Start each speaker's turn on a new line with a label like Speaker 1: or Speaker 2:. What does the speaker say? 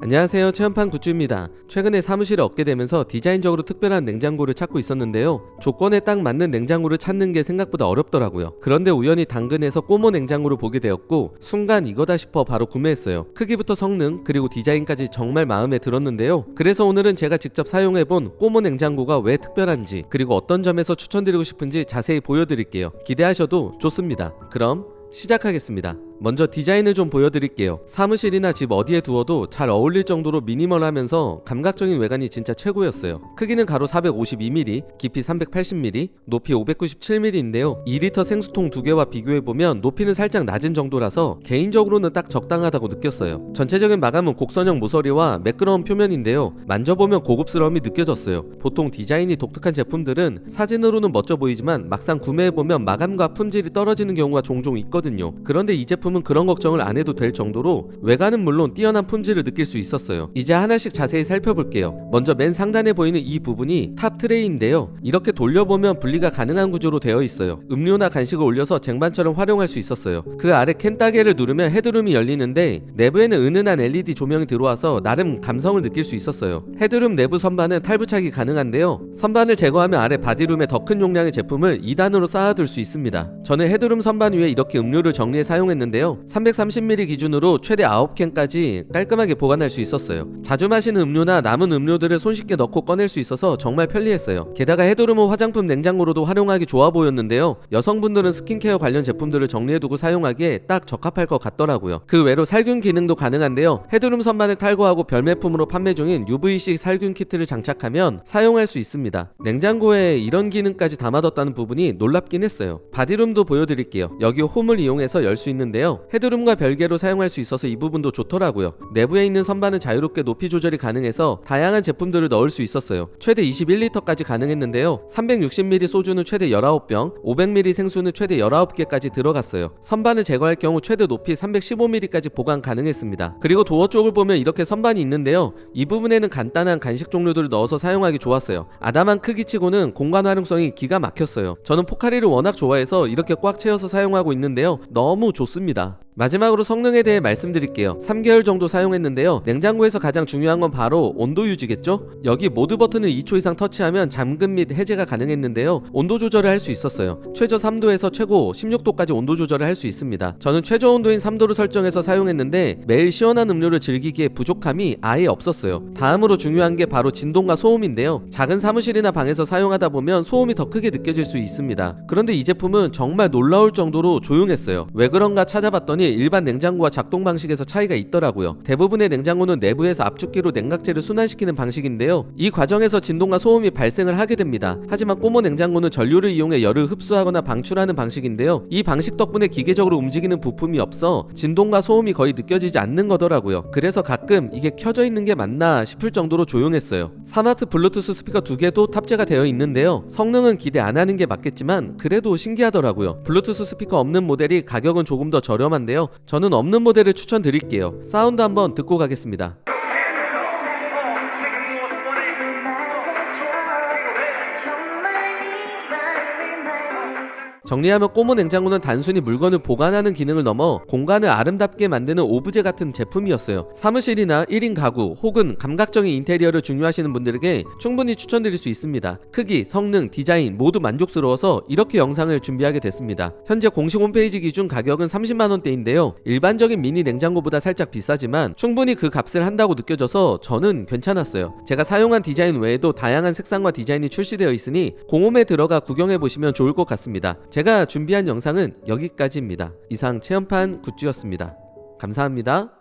Speaker 1: 안녕하세요. 체험판 굿즈입니다. 최근에 사무실을 얻게 되면서 디자인적으로 특별한 냉장고를 찾고 있었는데요. 조건에 딱 맞는 냉장고를 찾는 게 생각보다 어렵더라고요. 그런데 우연히 당근에서 꼬모 냉장고를 보게 되었고 순간 이거다 싶어 바로 구매했어요. 크기부터 성능 그리고 디자인까지 정말 마음에 들었는데요. 그래서 오늘은 제가 직접 사용해본 꼬모 냉장고가 왜 특별한지 그리고 어떤 점에서 추천드리고 싶은지 자세히 보여드릴게요. 기대하셔도 좋습니다. 그럼 시작하겠습니다. 먼저 디자인을 좀 보여드릴게요. 사무실이나 집 어디에 두어도 잘 어울릴 정도로 미니멀하면서 감각적인 외관이 진짜 최고였어요. 크기는 가로 452mm, 깊이 380mm, 높이 597mm인데요. 2리터 생수통 두 개와 비교해보면 높이는 살짝 낮은 정도라서 개인적으로는 딱 적당하다고 느꼈어요. 전체적인 마감은 곡선형 모서리와 매끄러운 표면인데요. 만져보면 고급스러움이 느껴졌어요. 보통 디자인이 독특한 제품들은 사진으로는 멋져 보이지만 막상 구매해보면 마감과 품질이 떨어지는 경우가 종종 있거든요. 그런데 이 제품 은 그런 걱정을 안 해도 될 정도로 외관은 물론 뛰어난 품질을 느낄 수 있었어요. 이제 하나씩 자세히 살펴볼게요. 먼저 맨 상단에 보이는 이 부분이 탑 트레이인데요. 이렇게 돌려보면 분리가 가능한 구조로 되어 있어요. 음료나 간식을 올려서 쟁반처럼 활용할 수 있었어요. 그 아래 캔 따개를 누르면 헤드룸이 열리는데 내부에는 은은한 LED 조명이 들어와서 나름 감성을 느낄 수 있었어요. 헤드룸 내부 선반은 탈부착이 가능한데요. 선반을 제거하면 아래 바디룸에 더 큰 용량의 제품을 2단으로 쌓아둘 수 있습니다. 저는 헤드룸 선반 위에 이렇게 음료를 정리해 사용했는데 요. 330ml 기준으로 최대 9캔까지 깔끔하게 보관할 수 있었어요. 자주 마시는 음료나 남은 음료들을 손쉽게 넣고 꺼낼 수 있어서 정말 편리했어요. 게다가 헤드룸은 화장품 냉장고로도 활용하기 좋아 보였는데요. 여성분들은 스킨케어 관련 제품들을 정리해두고 사용하기에 딱 적합할 것 같더라고요. 그 외로 살균 기능도 가능한데요. 헤드룸 선반을 탈거하고 별매품으로 판매 중인 UVC 살균 키트를 장착하면 사용할 수 있습니다. 냉장고에 이런 기능까지 담아뒀다는 부분이 놀랍긴 했어요. 바디룸도 보여드릴게요. 여기 홈을 이용해서 열 수 있는데요. 헤드룸과 별개로 사용할 수 있어서 이 부분도 좋더라고요. 내부에 있는 선반은 자유롭게 높이 조절이 가능해서 다양한 제품들을 넣을 수 있었어요. 최대 21리터까지 가능했는데요. 360ml 소주는 최대 19병, 500ml 생수는 최대 19개까지 들어갔어요. 선반을 제거할 경우 최대 높이 315ml까지 보관 가능했습니다. 그리고 도어 쪽을 보면 이렇게 선반이 있는데요. 이 부분에는 간단한 간식 종류들을 넣어서 사용하기 좋았어요. 아담한 크기치고는 공간 활용성이 기가 막혔어요. 저는 포카리를 워낙 좋아해서 이렇게 꽉 채워서 사용하고 있는데요. 너무 좋습니다. 있습니다. 마지막으로 성능에 대해 말씀드릴게요. 3개월 정도 사용했는데요. 냉장고에서 가장 중요한 건 바로 온도 유지겠죠? 여기 모드 버튼을 2초 이상 터치하면 잠금 및 해제가 가능했는데요. 온도 조절을 할 수 있었어요. 최저 3도에서 최고 16도까지 온도 조절을 할 수 있습니다. 저는 최저 온도인 3도를 설정해서 사용했는데 매일 시원한 음료를 즐기기에 부족함이 아예 없었어요. 다음으로 중요한 게 바로 진동과 소음인데요. 작은 사무실이나 방에서 사용하다 보면 소음이 더 크게 느껴질 수 있습니다. 그런데 이 제품은 정말 놀라울 정도로 조용했어요. 왜 그런가 찾아봤더니 일반 냉장고와 작동 방식에서 차이가 있더라고요. 대부분의 냉장고는 내부에서 압축기로 냉각제를 순환시키는 방식인데요. 이 과정에서 진동과 소음이 발생을 하게 됩니다. 하지만 꼬모 냉장고는 전류를 이용해 열을 흡수하거나 방출하는 방식인데요. 이 방식 덕분에 기계적으로 움직이는 부품이 없어 진동과 소음이 거의 느껴지지 않는 거더라고요. 그래서 가끔 이게 켜져 있는 게 맞나 싶을 정도로 조용했어요. 스마트 블루투스 스피커 두 개도 탑재가 되어 있는데요. 성능은 기대 안 하는 게 맞겠지만 그래도 신기하더라고요. 블루투스 스피커 없는 모델이 가격은 조금 더 저렴한 저는 없는 모델을 추천드릴게요. 사운드 한번 듣고 가겠습니다. 정리하면 꼬모 냉장고는 단순히 물건을 보관하는 기능을 넘어 공간을 아름답게 만드는 오브제 같은 제품이었어요. 사무실이나 1인 가구 혹은 감각적인 인테리어를 중요하시는 분들에게 충분히 추천드릴 수 있습니다. 크기, 성능, 디자인 모두 만족스러워서 이렇게 영상을 준비하게 됐습니다. 현재 공식 홈페이지 기준 가격은 30만원대인데요. 일반적인 미니 냉장고보다 살짝 비싸지만 충분히 그 값을 한다고 느껴져서 저는 괜찮았어요. 제가 사용한 디자인 외에도 다양한 색상과 디자인이 출시되어 있으니 공홈에 들어가 구경해보시면 좋을 것 같습니다. 제가 준비한 영상은 여기까지입니다. 이상 체험판 굿즈였습니다. 감사합니다.